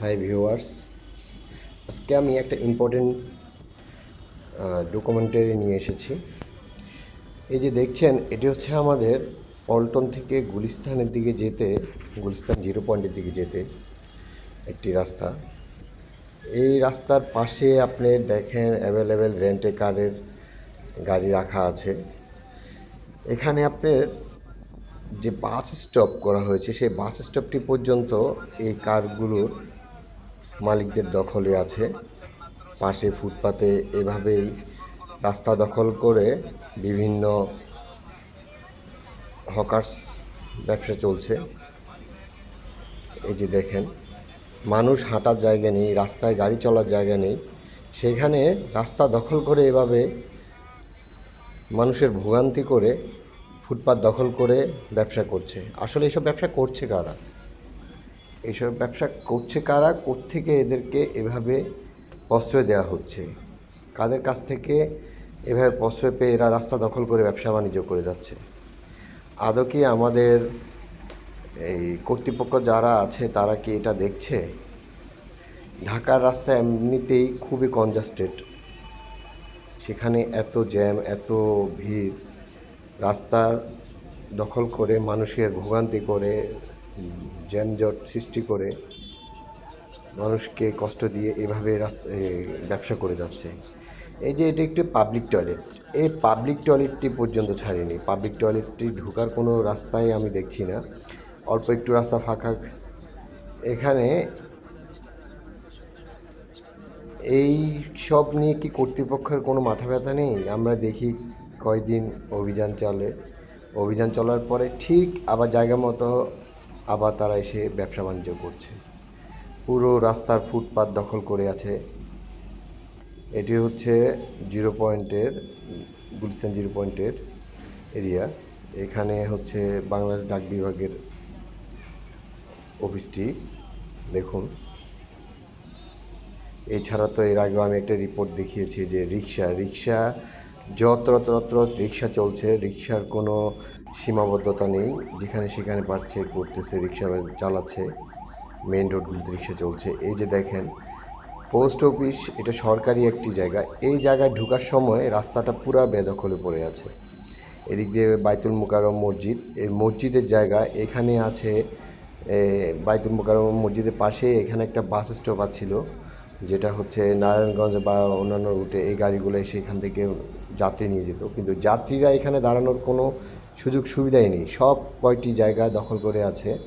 Hi viewers আজকে আমি একটা ইম্পর্টেন্ট ডকুমেন্টারি নিয়ে এসেছি। এই যে দেখছেন, এটি হচ্ছে আমাদের পল্টন থেকে গুলিস্তানের দিকে যেতে, গুলিস্তান জিরো পয়েন্টের দিকে যেতে একটি রাস্তা। এই রাস্তার পাশে আপনি দেখেন অ্যাভেলেবেল রেন্টে কারের গাড়ি রাখা আছে। এখানে আপনার যে বাস স্টপ করা হয়েছে, সেই বাস স্টপটি পর্যন্ত এই কারগুলোর মালিকদের দখলে আছে। পাশে ফুটপাতে এভাবেই রাস্তা দখল করে বিভিন্ন হকার্স ব্যবসা চলছে। এই যে দেখেন, মানুষ হাঁটার জায়গা নেই, রাস্তায় গাড়ি চলার জায়গা নেই। সেখানে রাস্তা দখল করে এভাবে মানুষের ভোগান্তি করে ফুটপাত দখল করে ব্যবসা করছে। আসলে এসব ব্যবসা করছে কারা? এইসব ব্যবসা করছে কারা? কোত্থেকে এদেরকে এভাবে প্রশ্রয় দেওয়া হচ্ছে? কাদের কাছ থেকে এভাবে প্রশ্রয় পেয়ে এরা রাস্তা দখল করে ব্যবসা বাণিজ্য করে যাচ্ছে? আদৌ কি আমাদের এই কর্তৃপক্ষ যারা আছে, তারা কি এটা দেখছে? ঢাকার রাস্তা এমনিতেই খুবই কনজাস্টেড সেখানে এত জ্যাম, এত ভিড়। রাস্তার দখল করে, মানুষের ভোগান্তি করে জ্যামজট সৃষ্টি করে মানুষকে কষ্ট দিয়ে এভাবে ব্যবসা করে যাচ্ছে। এই যে এটি একটি পাবলিক টয়লেট এই পাবলিক টয়লেটটি পর্যন্ত ছাড়েনি। পাবলিক টয়লেটটি ঢোকার কোনো রাস্তায় আমি দেখছি না। অল্প একটু রাস্তা ফাঁকা। এখানে এই সব নিয়ে কি কর্তৃপক্ষের কোনো মাথা ব্যথা নেই? আমরা দেখি কয়দিন অভিযান চলে। অভিযান চলার পরে ঠিক আবার জায়গা মতো আবার তারা এসে ব্যবসা বাণিজ্য করছে। পুরো রাস্তার ফুটপাত দখল করে আছে। এটি হচ্ছে জিরো পয়েন্টের গুলিস্তান জিরো পয়েন্টের এরিয়া। এখানে হচ্ছে বাংলাদেশ ডাক বিভাগের অফিসটি। দেখুন। এছাড়া তো এর আগেও আমি একটা রিপোর্ট দেখিয়েছি যে রিক্সা রিক্সা যত্র তত্র রিক্সা চলছে, রিক্সার কোনো সীমাবদ্ধতা নেই। যেখানে সেখানে পারছে করতেছে রিক্সা চালাচ্ছে মেন রোডগুলিতে রিক্সা চলছে। এই যে দেখেন পোস্ট অফিস এটা সরকারি একটি জায়গা। এই জায়গায় ঢুকার সময় রাস্তাটা পুরা বেদখলে পড়ে আছে। এদিক দিয়ে বাইতুল মুকারম মসজিদ। এই মসজিদের জায়গা এখানে আছে বাইতুল মুকারম মসজিদের পাশে এখানে একটা বাস স্টপ আছিল। যেটা হচ্ছে নারায়ণগঞ্জ বা অন্যান্য রুটে এই গাড়িগুলো এসে এখান থেকে যাত্রী নিয়ে যেত। কিন্তু যাত্রীরা এখানে দাঁড়ানোর কোনো সুযোগ সুবিধাই নেই। সব কয়টি জায়গা দখল করে আছে।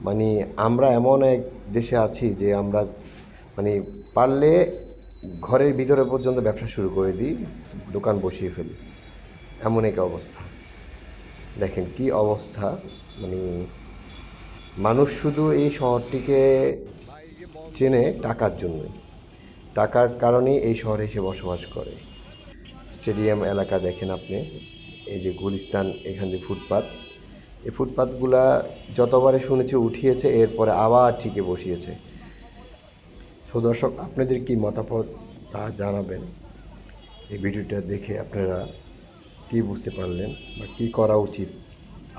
মানে আমরা এমন এক দেশে আছি যে আমরা মানে পারলে ঘরের ভিতরে পর্যন্ত ব্যবসা শুরু করে দিই, দোকান বসিয়ে ফেলি। এমন এক অবস্থা। দেখেন কি অবস্থা। মানে মানুষ শুধু এই শহরটিকে চেনে টাকার জন্য। টাকার কারণেই এই শহরে এসে বসবাস করে। স্টেডিয়াম এলাকা দেখেন আপনি। এই যে গুলিস্তান, এখান দিয়ে ফুটপাত। এই ফুটপাতগুলা যতবারে শুনেছে উঠিয়েছে, এরপরে আবার ঠিকই বসিয়েছে। সো দর্শক, আপনাদের কি মতামত তা জানাবেন। এই ভিডিওটা দেখে আপনারা কি বুঝতে পারলেন বা কি করা উচিত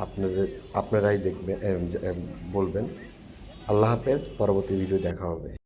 আপনাদের, আপনারাই দেখবেন বলবেন। আল্লাহ হাফেজ পরবর্তী ভিডিও দেখা হবে।